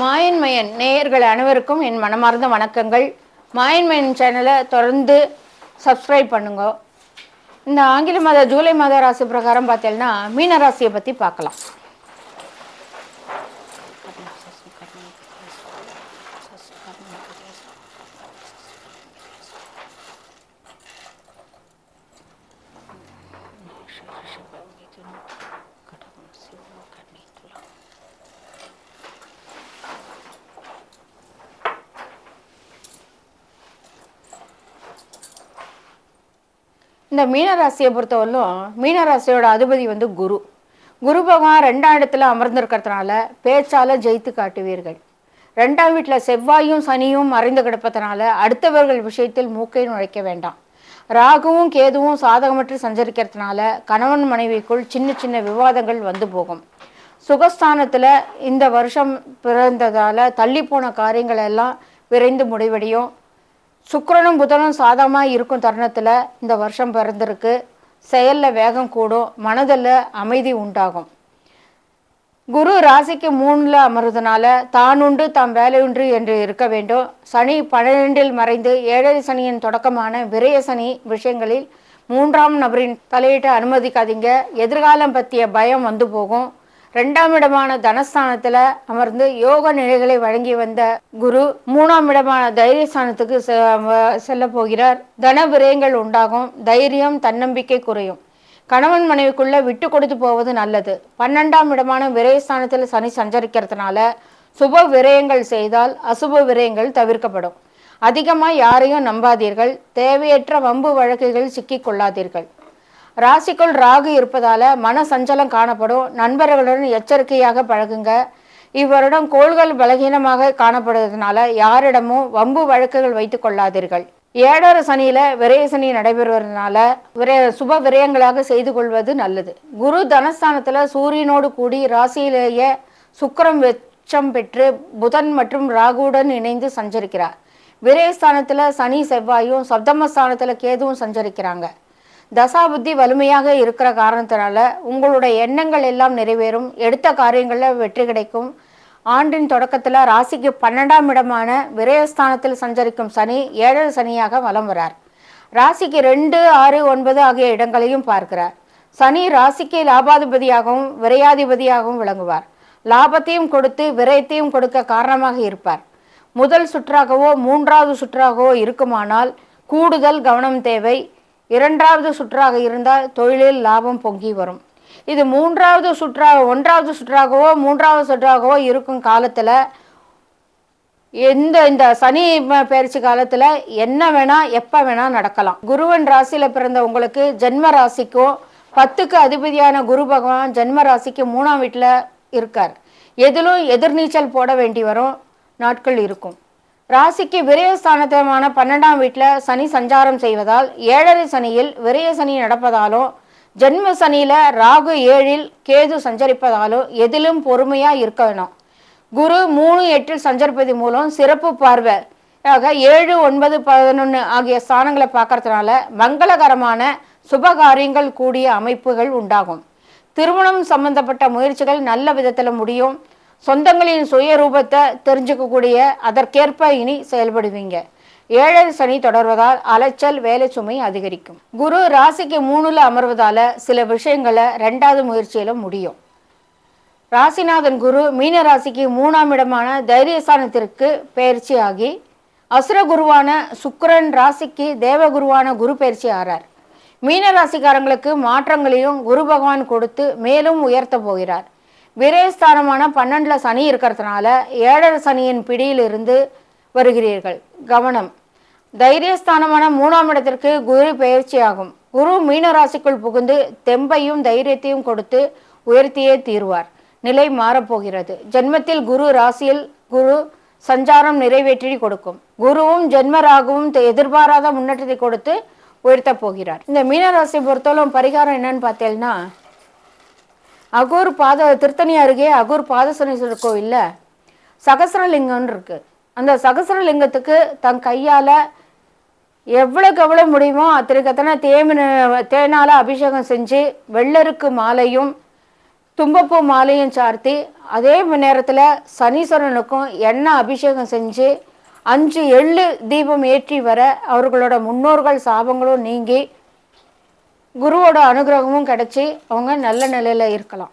மாயன்மயன் நேயர்கள் அனைவருக்கும் என் மனமார்ந்த வணக்கங்கள். மாயன்மயன் சேனலை தொடர்ந்து சப்ஸ்கிரைப் பண்ணுங்க. இந்த ஆங்கில மாத ஜூலை மாத ராசி பிரகாரம் பார்த்தீங்கன்னா மீன ராசியை பற்றி பார்க்கலாம். இந்த மீனராசியை பொறுத்தவரையிலும் மீனராசியோட அதிபதி வந்து குரு. குரு பகவான் ரெண்டாம் இடத்துல அமர்ந்திருக்கிறதுனால பேச்சால ஜெயித்து காட்டுவீர்கள். ரெண்டாம் வீட்டில் செவ்வாயும் சனியும் மறைந்து கிடப்பதனால அடுத்தவர்கள் விஷயத்தில் மூக்கை நுழைக்க வேண்டாம். ராகுவும் கேதுவும் சாதகமற்று சஞ்சரிக்கிறதுனால கணவன் மனைவிக்குள் சின்ன சின்ன விவாதங்கள் வந்து போகும். சுகஸ்தானத்தில் இந்த வருஷம் பிறந்ததால் தள்ளி போன காரியங்கள் எல்லாம் விரைந்து முடிவடையும். சுக்கரனும் புதனும் சாதகமாக இருக்கும் தருணத்தில் இந்த வருஷம் பிறந்திருக்கு. செயலில் வேகம் கூடும் மனதில் அமைதி உண்டாகும். குரு ராசிக்கு மூணில் அமர்றதுனால தான் உண்டு தாம் வேலையுண்டு என்று இருக்க வேண்டும். சனி பன்னிரெண்டில் மறைந்து ஏழரை சனியின் தொடக்கமான விரய சனி விஷயங்களில் மூன்றாம் நபரின் தலையிட்டு அனுமதிக்காதீங்க. எதிர்காலம் பற்றிய பயம் வந்து போகும். ரெண்டாம் இடமான தனஸ்தானத்தில் அமர்ந்து யோக நிலைகளை வழங்கி வந்த குரு மூணாம் இடமான தைரியஸ்தானத்துக்கு செ- செல்ல போகிறார். தன விரயங்கள் உண்டாகும். தைரியம் தன்னம்பிக்கை குறையும். கணவன் மனைவிக்குள்ள விட்டு கொடுத்து போவது நல்லது. பன்னெண்டாம் இடமான விரயஸ்தானத்தில் சனி சஞ்சரிக்கிறதுனால சுப விரயங்கள் செய்தால் அசுப விரயங்கள் தவிர்க்கப்படும். அதிகமாக யாரையும் நம்பாதீர்கள். தேவையற்ற வம்பு வழக்குகள் சிக்கிக்கொள்ளாதீர்கள் ராசிக்குள் ராகு இருப்பதால மன சஞ்சலம் காணப்படும். நண்பர்களுடன் எச்சரிக்கையாக பழகுங்க. இவ்வருடம் கோள்கள் பலகீனமாக காணப்படுவதனால யாரிடமும் வம்பு வழக்குகள் வைத்துக் கொள்ளாதீர்கள். ஏழரை சனியில விரய சனி நடைபெறுவதனால விரய சுப விரயங்களாக செய்து கொள்வது நல்லது. குரு தனஸ்தானத்துல சூரியனோடு கூடி ராசியிலேயே சுக்கரம் வெச்சம் பெற்று புதன் மற்றும் ராகுவுடன் இணைந்து சஞ்சரிக்கிறார். விரயஸ்தானத்துல சனி செவ்வாயும் சப்தமஸ்தானத்துல கேதுவும் சஞ்சரிக்கிறாங்க. தசாபுத்தி வலிமையாக இருக்கிற காரணத்தினால உங்களுடைய எண்ணங்கள் எல்லாம் நிறைவேறும். எடுத்த காரியங்களில் வெற்றி கிடைக்கும். ஆண்டின் தொடக்கத்தில் ராசிக்கு பன்னெண்டாம் இடமான விரயஸ்தானத்தில் சஞ்சரிக்கும் சனி ஏழரை சனியாக வலம் வரார். ராசிக்கு ரெண்டு ஆறு ஒன்பது ஆகிய இடங்களையும் பார்க்கிறார். சனி ராசிக்கு லாபாதிபதியாகவும் விரையாதிபதியாகவும் விளங்குவார். லாபத்தையும் கொடுத்து விரயத்தையும் கொடுக்க காரணமாக இருப்பார். முதல் சுற்றாகவோ மூன்றாவது சுற்றாகவோ இருக்குமானால் கூடுதல் கவனம் தேவை. இரண்டாவது சுற்றாக இருந்தால் தொழிலில் லாபம் பொங்கி வரும். இது மூன்றாவது சுற்றாக ஒன்றாவது சுற்றாகவோ மூன்றாவது சுற்றாகவோ இருக்கும் காலத்தில் எந்த இந்த சனி ம- பயிற்சி காலத்தில் என்ன வேணால் எப்போ வேணால் நடக்கலாம். குருவன் ராசியில் பிறந்த உங்களுக்கு ஜென்ம ராசிக்கும் பத்துக்கு அதிபதியான குரு பகவான் ஜென்ம ராசிக்கு மூணாம் வீட்டில் இருக்கார். எதிலும் எதிர்நீச்சல் போட வேண்டி வரும் நாட்கள் இருக்கும். ராசிக்கு விரயஸ்தானத்தமான பன்னெண்டாம் வீட்டில் சனி சஞ்சாரம் செய்வதால் ஏழரை சனியில் விரய சனி நடப்பதாலும் ஜென்ம சனியில் ராகு ஏழில் கேது சஞ்சரிப்பதாலும் எதிலும் பொறுமையாக இருக்க வேணும் குரு மூணு எட்டில் சஞ்சரிப்பது மூலம் சிறப்பு பார்வை. ஆக ஏழு ஒன்பது பதினொன்று ஆகிய ஸ்தானங்களை பார்க்கறதுனால மங்களகரமான சுபகாரியங்கள் கூடிய அமைப்புகள் உண்டாகும். திருமணம் சம்பந்தப்பட்ட முயற்சிகள் நல்ல விதத்தில் முடியும். சொந்தங்களின் சுயரூபத்தை தெரிஞ்சுக்கக்கூடிய அதற்கேற்ப இனி செயல்படுவீங்க. ஏழரை சனி தொடர்வதால் அலைச்சல் வேலை சுமை அதிகரிக்கும். குரு ராசிக்கு மூணுல அமர்வதால சில விஷயங்களை ரெண்டாவது முயற்சியில முடியும். ராசிநாதன் குரு மீன ராசிக்கு மூணாம் இடமான தைரியஸ்தானத்திற்கு பயிற்சியாகி அசுர குருவான சுக்கரன் ராசிக்கு தேவகுருவான குரு பயிற்சி ஆறார். மீன ராசிக்காரங்களுக்கு மாற்றங்களையும் குரு பகவான் கொடுத்து மேலும் உயர்த்த போகிறார். விரயஸ்தானமான பன்னெண்டில் சனி இருக்கிறதுனால ஏழரை சனியின் பிடியிலிருந்து வருகிறீர்கள். கவனம். தைரியஸ்தானமான மூணாம் இடத்திற்கு குரு பயிற்சியாகும் குரு மீனராசிக்குள் புகுந்து தெம்பையும் தைரியத்தையும் கொடுத்து உயர்த்தியே தீர்வார். நிலை மாறப்போகிறது. ஜென்மத்தில் குரு ராசியில் குரு சஞ்சாரம் நிறைவேற்றி கொடுக்கும். குருவும் ஜென்மராகவும் தெ- எதிர்பாராத முன்னேற்றத்தை கொடுத்து உயர்த்தப் போகிறார். இந்த மீனராசி ராசியை பொறுத்தவரை பரிகாரம் என்னன்னு பார்த்தீங்கன்னா அகூர் பாத திருத்தணி அருகே அகூர் பாதசனீஸ்வரர் கோவில்ல சகசரலிங்கம்னு இருக்குது அந்த சகசரலிங்கத்துக்கு தன் கையால் எவ்வளோக்கு எவ்வளோ முடியுமோ அத்தனைக்கு அத்தனை தேமின தேனால அபிஷேகம் செஞ்சு வெள்ளருக்கு மாலையும் தும்பப்பூ மாலையும் சார்த்தி அதே நேரத்தில் சனீஸ்வரனுக்கும் எண்ணெய் அபிஷேகம் செஞ்சு அஞ்சு எள்ளு தீபம் ஏற்றி வர அவர்களோட முன்னோர்கள் சாபங்களும் நீங்கி குருவோட அனுகிரகமும் கிடச்சி அவங்க நல்ல நிலையில் இருக்கலாம்.